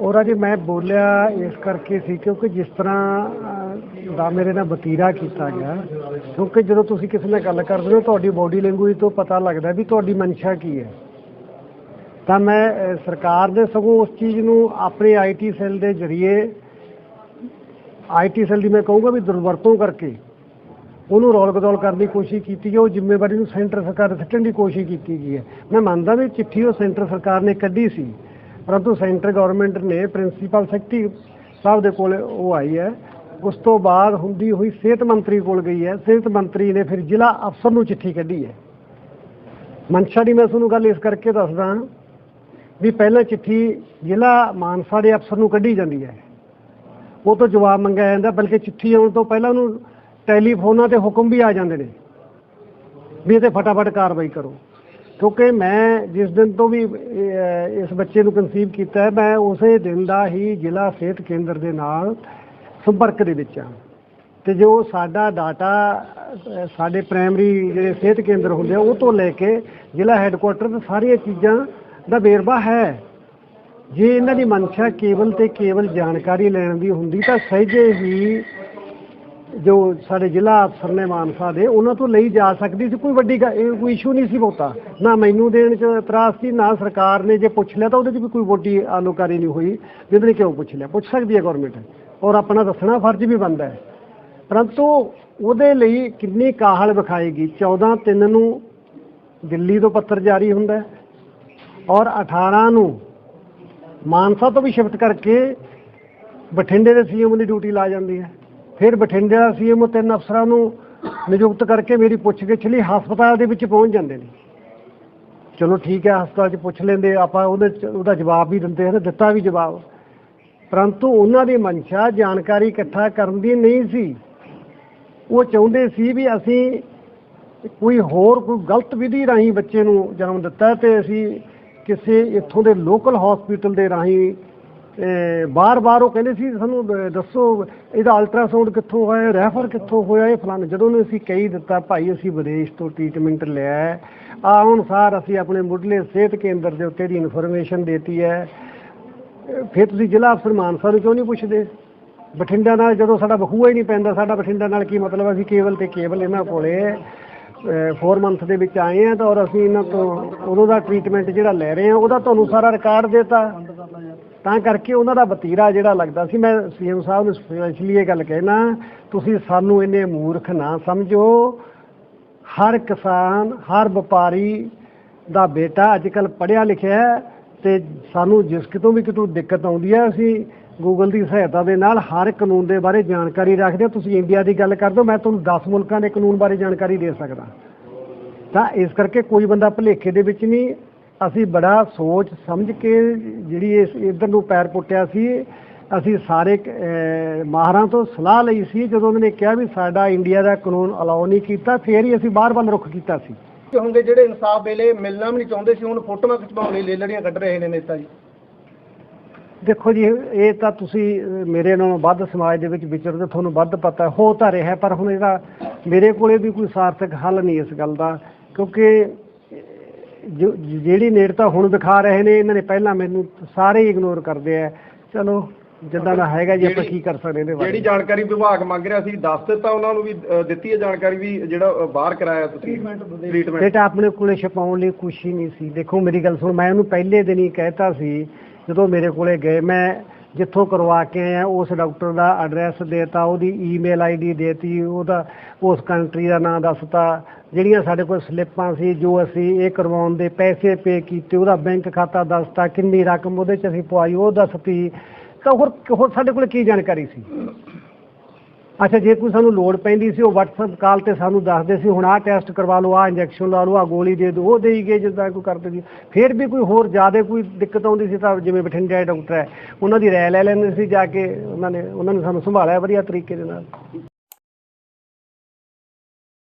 ਔਰ ਜੀ ਮੈਂ ਬੋਲਿਆ ਇਸ ਕਰਕੇ ਸੀ ਕਿਉਂਕਿ ਜਿਸ ਤਰ੍ਹਾਂ ਦਾ ਮੇਰੇ ਨਾਲ ਬਤੀਰਾ ਕੀਤਾ ਗਿਆ, ਕਿਉਂਕਿ ਜਦੋਂ ਤੁਸੀਂ ਕਿਸੇ ਨਾਲ ਗੱਲ ਕਰਦੇ ਹੋ, ਤੁਹਾਡੀ ਬਾਡੀ ਲੈਂਗੁਏਜ ਤੋਂ ਪਤਾ ਲੱਗਦਾ ਵੀ ਤੁਹਾਡੀ ਮਨਸ਼ਾ ਕੀ ਹੈ। ਤਾਂ ਮੈਂ ਸਰਕਾਰ ਦੇ ਸਗੋਂ ਉਸ ਚੀਜ਼ ਨੂੰ ਆਪਣੇ ਆਈਟੀ ਸੈੱਲ ਦੇ ਜ਼ਰੀਏ ਆਈਟੀ ਸੈੱਲ ਦੀ ਮੈਂ ਕਹੂੰਗਾ ਵੀ ਦੁਰਵਰਤੋਂ ਕਰਕੇ ਉਹਨੂੰ ਰੋਲ ਬਦੌਲ ਕਰਨ ਦੀ ਕੋਸ਼ਿਸ਼ ਕੀਤੀ ਗਈ ਉਹ ਜ਼ਿੰਮੇਵਾਰੀ ਨੂੰ ਸੈਂਟਰ ਸਰਕਾਰ ਦੇ ਸਿੱਟਣ ਦੀ ਕੋਸ਼ਿਸ਼ ਕੀਤੀ ਗਈ ਹੈ। ਮੈਂ ਮੰਨਦਾ ਵੀ ਚਿੱਠੀ ਉਹ ਸੈਂਟਰ ਸਰਕਾਰ ਨੇ ਕੱਢੀ ਸੀ। ਪਰੰਤੂ ਸੈਂਟਰ ਗਵਰਨਮੈਂਟ ਨੇ ਪ੍ਰਿੰਸੀਪਲ ਸੈਕਟਰੀ ਸਾਹਿਬ ਦੇ ਕੋਲ ਉਹ ਆਈ ਹੈ। ਉਸ ਤੋਂ ਬਾਅਦ ਹੁੰਦੀ ਹੋਈ ਸਿਹਤ ਮੰਤਰੀ ਕੋਲ ਗਈ ਹੈ। ਸਿਹਤ ਮੰਤਰੀ ਨੇ ਫਿਰ ਜ਼ਿਲ੍ਹਾ ਅਫਸਰ ਨੂੰ ਚਿੱਠੀ ਕੱਢੀ ਹੈ। ਮਨਸ਼ਾ ਦੀ ਮੈਂ ਤੁਹਾਨੂੰ ਗੱਲ ਇਸ ਕਰਕੇ ਦੱਸਦਾ ਵੀ ਪਹਿਲਾਂ ਚਿੱਠੀ ਜ਼ਿਲ੍ਹਾ ਮਾਨਸਾ ਦੇ ਅਫਸਰ ਨੂੰ ਕੱਢੀ ਜਾਂਦੀ ਹੈ। ਉਹ ਤੋਂ ਜਵਾਬ ਮੰਗਿਆ ਜਾਂਦਾ ਬਲਕਿ ਚਿੱਠੀ ਆਉਣ ਤੋਂ ਪਹਿਲਾਂ ਉਹਨੂੰ ਟੈਲੀਫੋਨਾਂ ਤੇ ਹੁਕਮ ਵੀ ਆ ਜਾਂਦੇ ਨੇ ਵੀ ਇਹ ਤੇ ਫਟਾਫਟ ਕਾਰਵਾਈ ਕਰੋ। ਕਿਉਂਕਿ ਮੈਂ ਜਿਸ ਦਿਨ ਤੋਂ ਵੀ ਇਸ ਬੱਚੇ ਨੂੰ ਕਨਸੀਵ ਕੀਤਾ ਹੈ, ਮੈਂ ਉਸੇ ਦਿਨ ਦਾ ਹੀ ਜ਼ਿਲ੍ਹਾ ਸਿਹਤ ਕੇਂਦਰ ਦੇ ਨਾਲ ਸੰਪਰਕ ਦੇ ਵਿੱਚ ਹਾਂ। ਤੇ ਜੋ ਸਾਡਾ ਡਾਟਾ ਸਾਡੇ ਪ੍ਰਾਇਮਰੀ ਜਿਹੜੇ ਸਿਹਤ ਕੇਂਦਰ ਹੁੰਦੇ ਆ, ਉਹ ਤੋਂ ਲੈ ਕੇ ਜ਼ਿਲ੍ਹਾ ਹੈੱਡਕੁਆਟਰ ਤੇ ਸਾਰੀਆਂ ਚੀਜ਼ਾਂ ਦਾ ਵੇਰਵਾ ਹੈ। ਜੇ ਇਹਨਾਂ ਦੀ ਮਨਸ਼ਾ ਕੇਵਲ ਤੇ ਕੇਵਲ ਜਾਣਕਾਰੀ ਲੈਣ ਦੀ ਹੁੰਦੀ ਤਾਂ ਸਹਿਜੇ ਹੀ ਜੋ ਸਾਡੇ ਜ਼ਿਲ੍ਹਾ ਅਫਸਰ ਨੇ ਮਾਨਸਾ ਦੇ, ਉਹਨਾਂ ਤੋਂ ਲਈ ਜਾ ਸਕਦੀ ਸੀ। ਕੋਈ ਵੱਡੀ ਗ- ਕੋਈ ਇਸ਼ੂ ਨਹੀਂ ਸੀ ਬਹੁਤਾ। ਨਾ ਮੈਨੂੰ ਦੇਣ ਚ ਇਤਰਾਜ਼ ਸੀ, ਨਾ ਸਰਕਾਰ ਨੇ ਜੇ ਪੁੱਛ ਲਿਆ ਤਾਂ ਉਹਦੇ ਚ ਵੀ ਕੋਈ ਵੱਡੀ ਆਲੋਕਾਰੀ ਨਹੀਂ ਹੋਈ। ਜਿਹਦੇ ਲਈ ਕਿਉਂ ਪੁੱਛ ਲਿਆ? ਪੁੱਛ ਸਕਦੀ ਹੈ ਗਵਰਨਮੈਂਟ ਔਰ ਆਪਣਾ ਦੱਸਣਾ, ਫਰਜ਼ ਵੀ ਬਣਦਾ ਹੈ। ਪਰੰਤੂ ਉਹਦੇ ਲਈ ਕਿੰਨੀ ਕਾਹਲ ਵਿਖਾਏਗੀ? 14 ਤਿੰਨ ਨੂੰ ਦਿੱਲੀ ਤੋਂ ਪੱਤਰ ਜਾਰੀ ਹੁੰਦਾ ਔਰ 18 ਨੂੰ ਮਾਨਸਾ ਤੋਂ ਵੀ ਸ਼ਿਫਟ ਕਰਕੇ ਬਠਿੰਡੇ ਦੇ ਸੀਐਮ ਦੀ ਡਿਊਟੀ ਲਾ ਜਾਂਦੀ ਹੈ। ਫਿਰ ਬਠਿੰਡੇ ਦਾ ਸੀਐਮ ਤਿੰਨ ਅਫਸਰਾਂ ਨੂੰ ਨਿਯੁਕਤ ਕਰਕੇ ਮੇਰੀ ਪੁੱਛਗਿੱਛ ਲਈ ਹਸਪਤਾਲ ਦੇ ਵਿੱਚ ਪਹੁੰਚ ਜਾਂਦੇ ਨੇ। ਚਲੋ ਠੀਕ ਹੈ, ਹਸਪਤਾਲ 'ਚ ਪੁੱਛ ਲੈਂਦੇ, ਆਪਾਂ ਉਹਦੇ 'ਚ, ਉਹਦਾ ਜਵਾਬ ਵੀ ਦਿੰਦੇ ਹਨ ਦਿੱਤਾ ਵੀ ਜਵਾਬ। ਪਰੰਤੂ ਉਹਨਾਂ ਦੀ ਮਨਸ਼ਾ ਜਾਣਕਾਰੀ ਇਕੱਠਾ ਕਰਨ ਦੀ ਨਹੀਂ ਸੀ। ਉਹ ਚਾਹੁੰਦੇ ਸੀ ਵੀ ਅਸੀਂ ਕੋਈ ਹੋਰ ਕੋਈ ਗਲਤ ਵਿਧੀ ਰਾਹੀਂ ਬੱਚੇ ਨੂੰ ਜਨਮ ਦਿੱਤਾ ਹੈ ਤੇ ਅਸੀਂ ਕਿਸੇ ਇੱਥੋਂ ਦੇ ਲੋਕਲ ਹਸਪੀਟਲ ਦੇ ਰਾਹੀਂ ਬਾਰ-ਬਾਰ ਉਹ ਕਹਿੰਦੇ ਸੀ, ਸਾਨੂੰ ਦੱਸੋ, ਇਹਦਾ ਅਲਟਰਾਸਾਊਂਡ ਕਿੱਥੋਂ ਹੋਇਆ ਰੈਫਰ ਕਿੱਥੋਂ ਹੋਇਆ, ਇਹ ਫਲਾਣਾ, ਜਦੋਂ ਉਹਨੂੰ ਅਸੀਂ ਕਹੀ ਦਿੱਤਾ, ਭਾਈ, ਅਸੀਂ ਵਿਦੇਸ਼ ਤੋਂ ਟ੍ਰੀਟਮੈਂਟ ਲਿਆ ਹੈ। ਆ ਅਨੁਸਾਰ ਅਸੀਂ ਆਪਣੇ ਮੁੱਢਲੇ ਸਿਹਤ ਕੇਂਦਰ ਦੇ ਉੱਤੇ ਦੀ ਇਨਫੋਰਮੇਸ਼ਨ ਦੇਤੀ ਹੈ। ਫਿਰ ਤੁਸੀਂ ਜ਼ਿਲ੍ਹਾ ਅਫਸਰ ਮਾਨਸਾ ਨੂੰ ਕਿਉਂ ਨਹੀਂ ਪੁੱਛਦੇ? ਬਠਿੰਡਾ ਨਾਲ ਜਦੋਂ ਸਾਡਾ ਬਖੂਆ ਹੀ ਨਹੀਂ ਪੈਂਦਾ, ਸਾਡਾ ਬਠਿੰਡਾ ਨਾਲ ਕੀ ਮਤਲਬ ਅਸੀਂ ਕੇਵਲ ਤੇ ਕੇਵਲ ਇਹਨਾਂ ਕੋਲੇ 4 ਮੰਥ ਦੇ ਵਿੱਚ ਆਏ ਆ ਤਾਂ ਔਰ ਅਸੀਂ ਇਹਨਾਂ ਤੋਂ, ਉਦੋਂ ਦਾ ਟ੍ਰੀਟਮੈਂਟ ਜਿਹੜਾ ਲੈ ਰਹੇ ਆ ਉਹਦਾ ਤੁਹਾਨੂੰ ਸਾਰਾ ਰਿਕਾਰਡ ਦੇਤਾ। ਤਾਂ ਕਰਕੇ ਉਹਨਾਂ ਦਾ ਵਤੀਰਾ ਜਿਹੜਾ ਲੱਗਦਾ ਸੀ, ਮੈਂ ਸੀਐਮ ਸਾਹਿਬ ਨੂੰ ਸਪੈਸ਼ਲੀ ਇਹ ਗੱਲ ਕਹਿਣਾ ਤੁਸੀਂ ਸਾਨੂੰ ਇੰਨੇ ਮੂਰਖ ਨਾ ਸਮਝੋ। ਹਰ ਕਿਸਾਨ, ਹਰ ਵਪਾਰੀ ਦਾ ਬੇਟਾ ਅੱਜ ਕੱਲ ਪੜ੍ਹਿਆ ਲਿਖਿਆ ਹੈ ਤੇ ਸਾਨੂੰ ਜਿਸ ਕਿਤੋਂ ਵੀ ਕਿਤੋਂ ਦਿੱਕਤ ਆਉਂਦੀ ਹੈ, ਅਸੀਂ ਗੂਗਲ ਦੀ ਸਹਾਇਤਾ ਦੇ ਨਾਲ ਹਰ ਕਾਨੂੰਨ ਦੇ ਬਾਰੇ ਜਾਣਕਾਰੀ ਰੱਖਦੇ ਹਾਂ। ਤੁਸੀਂ ਇੰਡੀਆ ਦੀ ਗੱਲ ਕਰ ਦਿਓ ਮੈਂ ਤੁਹਾਨੂੰ 10 ਮੁਲਕਾਂ ਦੇ ਕਾਨੂੰਨ ਬਾਰੇ ਜਾਣਕਾਰੀ ਦੇ ਸਕਦਾ। ਤਾਂ ਇਸ ਕਰਕੇ ਕੋਈ ਬੰਦਾ ਭੁਲੇਖੇ ਦੇ ਵਿੱਚ ਨਹੀਂ ਅਸੀਂ ਬੜਾ ਸੋਚ ਸਮਝ ਕੇ ਜਿਹੜੀ ਇਸ ਇਧਰ ਨੂੰ ਪੈਰ ਪੁੱਟਿਆ ਸੀ ਅਸੀਂ ਸਾਰੇ ਮਾਹਰਾਂ ਤੋਂ ਸਲਾਹ ਲਈ ਸੀ ਜਦੋਂ ਉਹਨਾਂ ਨੇ ਕਿਹਾ ਵੀ ਸਾਡਾ ਇੰਡੀਆ ਦਾ ਕਾਨੂੰਨ ਅਲਾਉ ਨਹੀਂ ਕੀਤਾ ਫੇਰ ਹੀ ਅਸੀਂ ਬਾਹਰ ਵੱਲ ਰੁਖ ਕੀਤਾ ਸੀ। ਹੁੰਦੇ ਜਿਹੜੇ ਇਨਸਾਫ ਵੇਲੇ ਮਿਲਣਾ ਵੀ ਨਹੀਂ ਚਾਹੁੰਦੇ ਸੀ ਹੁਣ ਫੋਟੋਆਂ ਖਿਚਵਾਉਣ ਲਈ ਲੇਲੜੀਆਂ ਕੱਢ ਰਹੇ ਨੇ ਨੇਤਾ ਜੀ। ਦੇਖੋ ਜੀ ਇਹ ਤਾਂ ਤੁਸੀਂ ਮੇਰੇ ਨਾਲੋਂ ਵੱਧ ਸਮਾਜ ਦੇ ਵਿੱਚ ਵਿਚਰਦੇ ਤੁਹਾਨੂੰ ਵੱਧ ਪਤਾ ਹੋ ਤਾਂ ਰਿਹਾ ਪਰ ਹੁਣ ਇਹਦਾ ਮੇਰੇ ਕੋਲੇ ਵੀ ਕੋਈ ਸਾਰਥਕ ਹੱਲ ਨਹੀਂ ਇਸ ਗੱਲ ਦਾ ਕਿਉਂਕਿ ਜਿਹੜੀ ਨੇੜਤਾ ਹੁਣ ਦਿਖਾ ਰਹੇ ਨੇ ਇਹਨਾਂ ਨੇ ਪਹਿਲਾਂ ਮੈਨੂੰ ਸਾਰੇ ਇਗਨੋਰ ਕਰਦੇ ਆ। ਚਲੋ ਜਿੱਦਾਂ ਦਾ ਹੈਗਾ ਜੀ ਆਪਾਂ ਕੀ ਕਰ ਸਕਦੇ ਇਹਦੇ ਜਿਹੜੀ ਬਾਰੇ ਜਾਣਕਾਰੀ ਵਿਭਾਗ ਮੰਗ ਰਿਹਾ ਸੀ ਦੱਸ ਦਿੱਤਾ ਉਹਨਾਂ ਨੂੰ ਵੀ ਦਿੱਤੀ ਹੈ ਜਾਣਕਾਰੀ ਵੀ ਜਿਹੜਾ ਬਾਹਰ ਕਰਾਇਆ ਤੁਸੀਂ। ਟ੍ਰੀਟਮੈਂਟ ਬੇਟਾ ਆਪਣੇ ਕੋਲੇ ਛਪਾਉਣ ਲਈ ਕੁਛ ਹੀ ਨਹੀਂ ਸੀ। ਦੇਖੋ ਮੇਰੀ ਗੱਲ ਸੁਣ ਮੈਂ ਉਹਨੂੰ ਪਹਿਲੇ ਦਿਨ ਹੀ ਕਹਿਤਾ ਸੀ ਜਦੋਂ ਮੇਰੇ ਕੋਲੇ ਗਏ ਮੈਂ ਜਿੱਥੋਂ ਕਰਵਾ ਕੇ ਆਏ ਆਇਆ ਉਸ ਡਾਕਟਰ ਦਾ ਐਡਰੈਸ ਦੇਤਾ, ਉਹਦੀ ਈਮੇਲ ਆਈਡੀ ਦੇਤੀ, ਉਹਦਾ, ਉਸ ਕੰਟਰੀ ਦਾ ਨਾਮ ਦੱਸਤਾ। ਜਿਹੜੀਆਂ ਸਾਡੇ ਕੋਲ ਸਲਿੱਪਾਂ ਸੀ, ਜੋ ਅਸੀਂ ਇਹ ਕਰਵਾਉਣ ਦੇ ਪੈਸੇ ਪੇ ਕੀਤੇ, ਉਹਦਾ ਬੈਂਕ ਖਾਤਾ ਦੱਸਤਾ, ਕਿੰਨੀ ਰਕਮ ਉਹਦੇ ਚ ਅਸੀਂ ਪਵਾਈ ਉਹ ਦੱਸਤੀ। ਤਾਂ ਹੋਰ ਹੋਰ ਸਾਡੇ ਕੋਲ ਕੀ ਜਾਣਕਾਰੀ ਸੀ? ਅੱਛਾ, ਜੇ ਕੋਈ ਸਾਨੂੰ ਲੋੜ ਪੈਂਦੀ ਸੀ, ਉਹ WhatsApp ਕਾਲ ਤੇ ਸਾਨੂੰ ਦੱਸਦੇ ਸੀ, ਹੁਣ ਆਹ ਟੈਸਟ ਕਰਵਾ ਲਓ, ਆਹ ਇੰਜੈਕਸ਼ਨ ਲਾ ਲਓ, ਆਹ ਗੋਲੀ ਦੇ ਦਿਓ, ਉਹ ਦੇਈ ਗਏ ਜਿੱਦਾਂ ਕੋਈ ਕਰਦੇ ਸੀ ਫਿਰ ਵੀ ਕੋਈ ਹੋਰ ਜ਼ਿਆਦਾ ਕੋਈ ਦਿੱਕਤ ਆਉਂਦੀ ਸੀ ਤਾਂ ਜਿਵੇਂ ਬਠਿੰਡੇ ਦੇ ਡਾਕਟਰ ਹੈ, ਉਹਨਾਂ ਦੀ ਰਾਏ ਲੈ ਲੈਂਦੇ ਸੀ ਜਾ ਕੇ, ਉਹਨਾਂ ਨੇ ਉਹਨਾਂ ਨੇ ਸਾਨੂੰ ਸੰਭਾਲਿਆ ਵਧੀਆ ਤਰੀਕੇ ਦੇ ਨਾਲ।